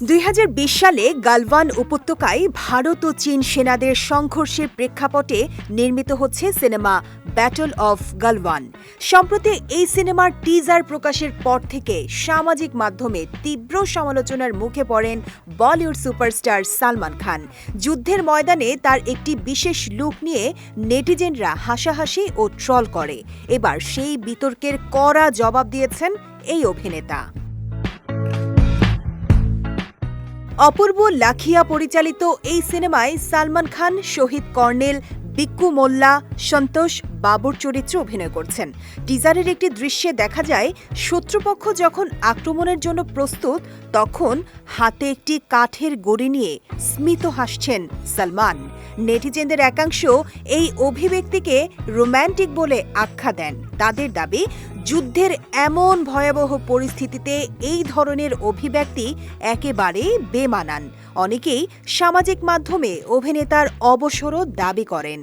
দুই হাজার বিশ সালে গালওয়ান উপত্যকায় ভারত ও চীন সেনাদের সংঘর্ষের প্রেক্ষাপটে নির্মিত হচ্ছে সিনেমা ব্যাটল অফ গালওয়ান সম্প্রতি এই সিনেমার টিজার প্রকাশের পর থেকে সামাজিক মাধ্যমে তীব্র সমালোচনার মুখে পড়েন বলিউড সুপারস্টার সালমান খান। যুদ্ধের ময়দানে তার একটি বিশেষ লুক নিয়ে নেটিজেনরা হাসাহাসি ও ট্রল করে। এবার সেই বিতর্কের কড়া জবাব দিয়েছেন এই অভিনেতা। অপূর্ব লাখিয়া পরিচালিত এই সিনেমায় সালমান খান শহীদ কর্নেল বিক্কু মোল্লা সন্তোষ বাবুর চরিত্রে অভিনয় করছেন। টিজারের একটি দৃশ্যে দেখা যায়, শত্রুপক্ষ যখন আক্রমণের জন্য প্রস্তুত, তখন হাতে একটি কাঠের গড়ি নিয়ে স্মিত হাসছেন সালমান। নেটিজেনদের একাংশ এই অভিব্যক্তিকে রোম্যান্টিক বলে আখ্যা দেন। তাদের দাবি, যুদ্ধের এমন ভয়াবহ পরিস্থিতিতে এই ধরনের অভিব্যক্তি একেবারে বেমানান। অনেকেই সামাজিক মাধ্যমে অভিনেতার অবসরও দাবি করেন।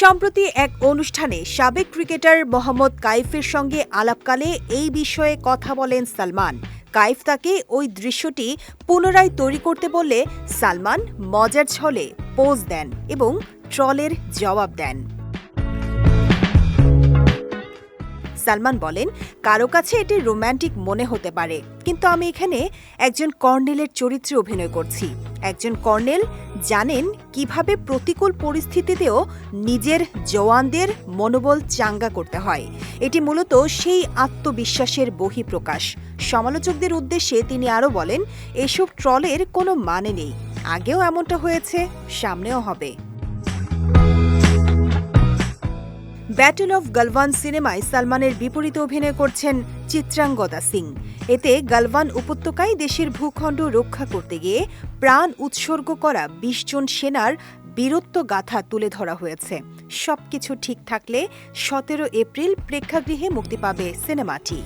সম্প্রতি এক অনুষ্ঠানে সাবেক ক্রিকেটার মোহাম্মদ কাইফের সঙ্গে আলাপকালে এই বিষয়ে কথা বলেন সালমান। কাইফ তাকে ওই দৃশ্যটি পুনরায় তৈরি করতে বললে সালমান মজার ছলে পোজ দেন এবং ট্রলের জবাব দেন। সালমান বলেন, কারও কাছে এটি রোম্যান্টিক মনে হতে পারে, কিন্তু আমি এখানে একজন কর্নেলের চরিত্রে অভিনয় করছি। একজন কর্নেল জানেন কীভাবে প্রতিকূল পরিস্থিতিতেও নিজের জওয়ানদের মনোবল চাঙ্গা করতে হয়। এটি মূলত সেই আত্মবিশ্বাসের বহিঃপ্রকাশ। সমালোচকদের উদ্দেশ্যে তিনি আরও বলেন, এসব ট্রলের কোনো মানে নেই। আগেও এমনটা হয়েছে, সামনেও হবে। ব্যাটল অফ গালওয়ান সিনেমায় সালমানের বিপরীতে অভিনয় করছেন চিত্রাঙ্গদা সিং। এতে গালওয়ান উপত্যকায় দেশের ভূখণ্ড রক্ষা করতে গিয়ে প্রাণ উৎসর্গ করা বিশ জন সেনার বীরত্ব গাথা তুলে ধরা হয়েছে। সবকিছু ঠিক থাকলে সতেরো এপ্রিল প্রেক্ষাগৃহে মুক্তি পাবে সিনেমাটি।